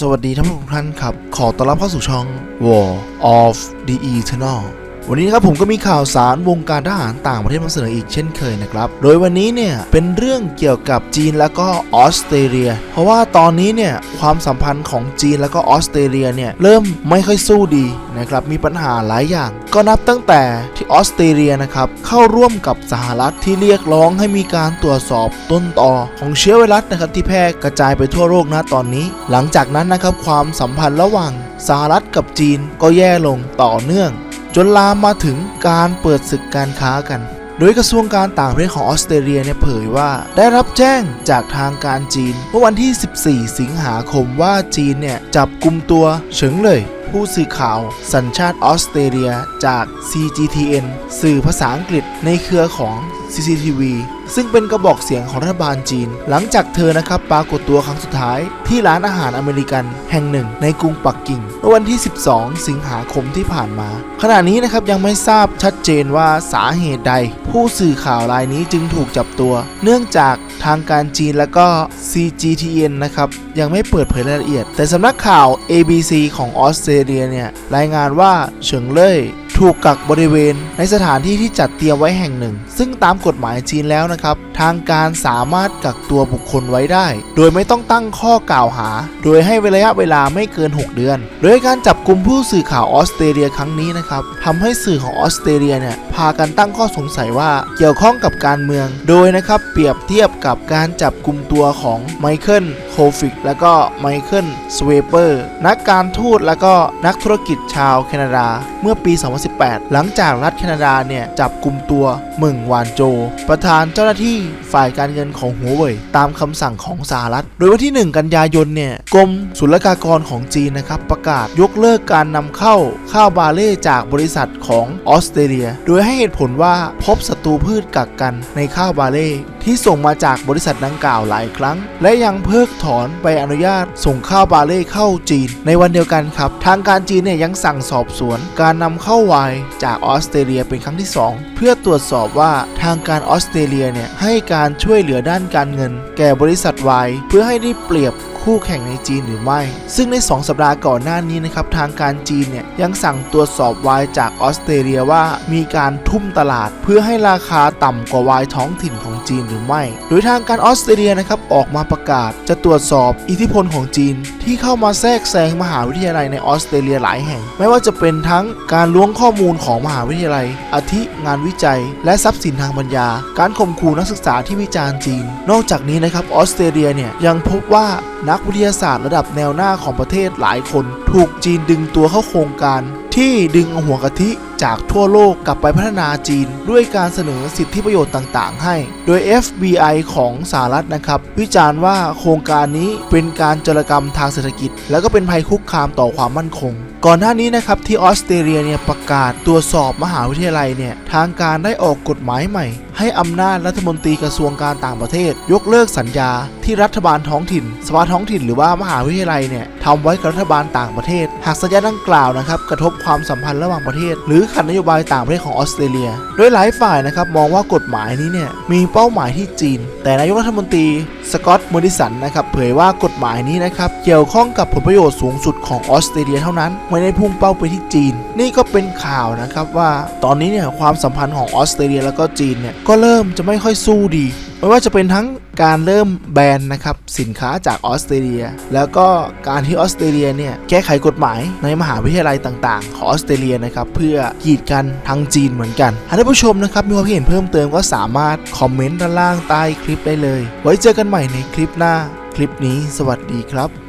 สวัสดีท่านผู้ชมทุกท่านครับ ขอต้อนรับเข้าสู่ช่อง War of the Eternal วันนี้นะครับผมก็มีข่าวสารวงการทหารต่างประเทศมาเสนออีกเช่นเคยนะครับ โดยวันนี้เนี่ยเป็นเรื่องเกี่ยวกับจีนแล้วก็ออสเตรเลีย เพราะว่าตอนนี้เนี่ยความสัมพันธ์ของจีนแล้วก็ออสเตรเลียเนี่ยเริ่มไม่ค่อยสู้ดีนะครับมีปัญหาหลายอย่าง ก็นับตั้งแต่ที่ออสเตรเลียนะครับเข้าร่วมกับสหรัฐที่เรียกร้องให้มีการตรวจสอบต้นตอของเชื้อไวรัสนะครับที่แพร่กระจายไปทั่วโลกนะตอนนี้ หลังจากนั้นนะครับความสัมพันธ์ระหว่างสหรัฐกับจีนก็แย่ลงต่อเนื่อง จนลามมาถึงการเปิดศึกการค้ากัน โดยกระทรวงการต่างประเทศของออสเตรเลียเนี่ยเผยว่า ได้รับแจ้งจากทางการจีน เมื่อวันที่ 14 สิงหาคมว่าจีนเนี่ยจับกลุ่มตัวเฉิงเลย ผู้สื่อข่าว สัญชาติออสเตรเลียจาก CGTN สื่อภาษาอังกฤษในเครือของ CCTV ซึ่งเป็นกระบอกเสียงของรัฐบาลจีน หลังจากเธอนะครับปรากฏตัวครั้งสุดท้าย ที่ร้านอาหารอเมริกันแห่งหนึ่ง ในกรุงปักกิ่งเมื่อวันที่ 12 สิงหาคมที่ผ่านมา ขณะนี้นะครับยังไม่ทราบชัดเจนว่าสาเหตุใด ผู้สื่อข่าวรายนี้จึงถูกจับตัว เนื่องจาก ทางการจีนและก็ CGTN นะครับยังไม่เปิดเผยรายละเอียด แต่สำนักข่าว ABC ของออสเตรเลียเนี่ยรายงานว่าเฉิงเล่ย ถูกกักบริเวณในสถานที่ที่จัดเตรียมไว้แห่งหนึ่ง ซึ่งตามกฎหมายจีนแล้วนะครับ ทางการสามารถกักตัวบุคคลไว้ได้ โดยไม่ต้องตั้งข้อกล่าวหา โดยให้ระยะเวลาไม่เกิน 6 เดือน โดยการจับกลุ่มผู้สื่อข่าวออสเตรเลียครั้งนี้นะครับทำให้สื่อของออสเตรเลียเนี่ยพากันตั้งข้อสงสัยว่าเกี่ยวข้องกับการเมือง โดยนะครับเปรียบเทียบกับการจับกลุ่มตัวของไมเคิลโคฟิกและก็ไมเคิลสเวเปอร์นักการทูตและก็นักธุรกิจชาวแคนาดา เมื่อปี 2 0 2018 หลังจากรัฐแคนาดาเนี่ยจับกลุ่มตัวหมึงวานโจ ประธานเจ้าหน้าที่ฝ่ายการเงินของหัวเว่ยตามคำสั่งของสหรัฐ โดยวันที่ 1 กันยายนเนี่ยกรมศุลกากรของจีนนะครับประกาศยกเลิกการนำเข้าข้าวบาเล่จากบริษัทของออสเตรเลีย โดยให้เหตุผลว่าพบศัตรูพืชกักกันในข้าวบาเล่ ที่ส่งมาจากบริษัทดังกล่าวหลายครั้ง และยังเพิกถอนใบอนุญาต ส่งข้าวบาเล่เข้าจีน ในวันเดียวกันครับ ทางการจีนเนี่ยยังสั่งสอบสวน การนำเข้าไวายจากออสเตรเลียเป็นครั้งที่ 2 เพื่อตรวจสอบว่าทางการออสเตรเลียเนี่ยให้การช่วยเหลือด้านการเงิน แก่บริษัทไวายเพื่อให้ได้เปรียบ คู่แข่งในจีนหรือไม่ ซึ่งใน 2 สัปดาห์ก่อนหน้านี้นะครับทางการจีนเนี่ยยังสั่งตรวจสอบไวน์จากออสเตรเลียว่ามีการทุ่มตลาด เพื่อให้ราคาต่ำกว่าไวน์ท้องถิ่นของจีนหรือไม่ โดยทางการออสเตรเลียนะครับออกมาประกาศจะตรวจสอบอิทธิพลของจีน ที่เข้ามาแทรกแซงมหาวิทยาลัยในออสเตรเลียหลายแห่ง ไม่ว่าจะเป็นทั้งการล้วงข้อมูลของมหาวิทยาลัยอาทิงานวิจัย และทรัพย์สินทางปัญญา การข่มขู่นักศึกษาที่วิจารณ์จีน นอกจากนี้นะครับออสเตรเลียเนี่ยยังพบว่า นักวิทยาศาสตร์ระดับแนวหน้าของประเทศหลายคน ถูกจีนดึงตัวเข้าโครงการ ที่ดึงเอาหัวกะทิจากทั่วโลกกลับไปพัฒนาจีน ด้วยการเสนอสิทธิประโยชน์ต่างๆ ให้ โดย FBI ของสหรัฐนะครับ วิจารณ์ว่าโครงการนี้เป็นการจรกรรมทางเศรษฐกิจ แล้วก็เป็นภัยคุกคามต่อความมั่นคง ก่อนหน้านี้นะครับที่ออสเตรเลียเนี่ยประกาศตรวจสอบมหาวิทยาลัยเนี่ยทางการได้ออกกฎหมายใหม่ ให้อำนาจรัฐมนตรีกระทรวงการต่างประเทศ ยกเลิกสัญญาที่รัฐบาลท้องถิ่น สภาท้องถิ่นหรือว่ามหาวิทยาลัยเนี่ยทำไว้กับรัฐบาลต่างประเทศ หากสัญญาดังกล่าวนะครับกระทบความสัมพันธ์ระหว่างประเทศ หรือขัดนโยบายต่างประเทศของออสเตรเลีย โดยหลายฝ่ายนะครับมองว่ากฎหมายนี้เนี่ยมีเป้าหมายที่จีน แต่นายกรัฐมนตรีสกอตต์มอริสันนะครับเผยว่ากฎหมายนี้นะครับเกี่ยวข้องกับผลประโยชน์สูงสุดของออสเตรเลียเท่านั้น ไม่ได้พุ่งเป้าไปที่จีน นี่ก็เป็นข่าวนะครับว่าตอนนี้เนี่ยความสัมพันธ์ของออสเตรเลียแล้วก็จีนเนี่ยก็เริ่มจะไม่ค่อยสู้ดีไม่ว่าจะเป็นทั้งการเริ่มแบนนะครับสินค้าจากออสเตรเลีย แล้วก็การที่ออสเตรเลียเนี่ยแก้ไขกฎหมายในมหาวิทยาลัยต่าง ๆ ของออสเตรเลียนะครับเพื่อกีดกันทางจีนเหมือนกันหากท่านผู้ชมนะครับมีความเห็นเพิ่มเติมก็สามารถคอมเมนต์ด้านล่างใต้คลิปได้เลย ไว้เจอกันใหม่ในคลิปหน้า คลิปนี้สวัสดีครับ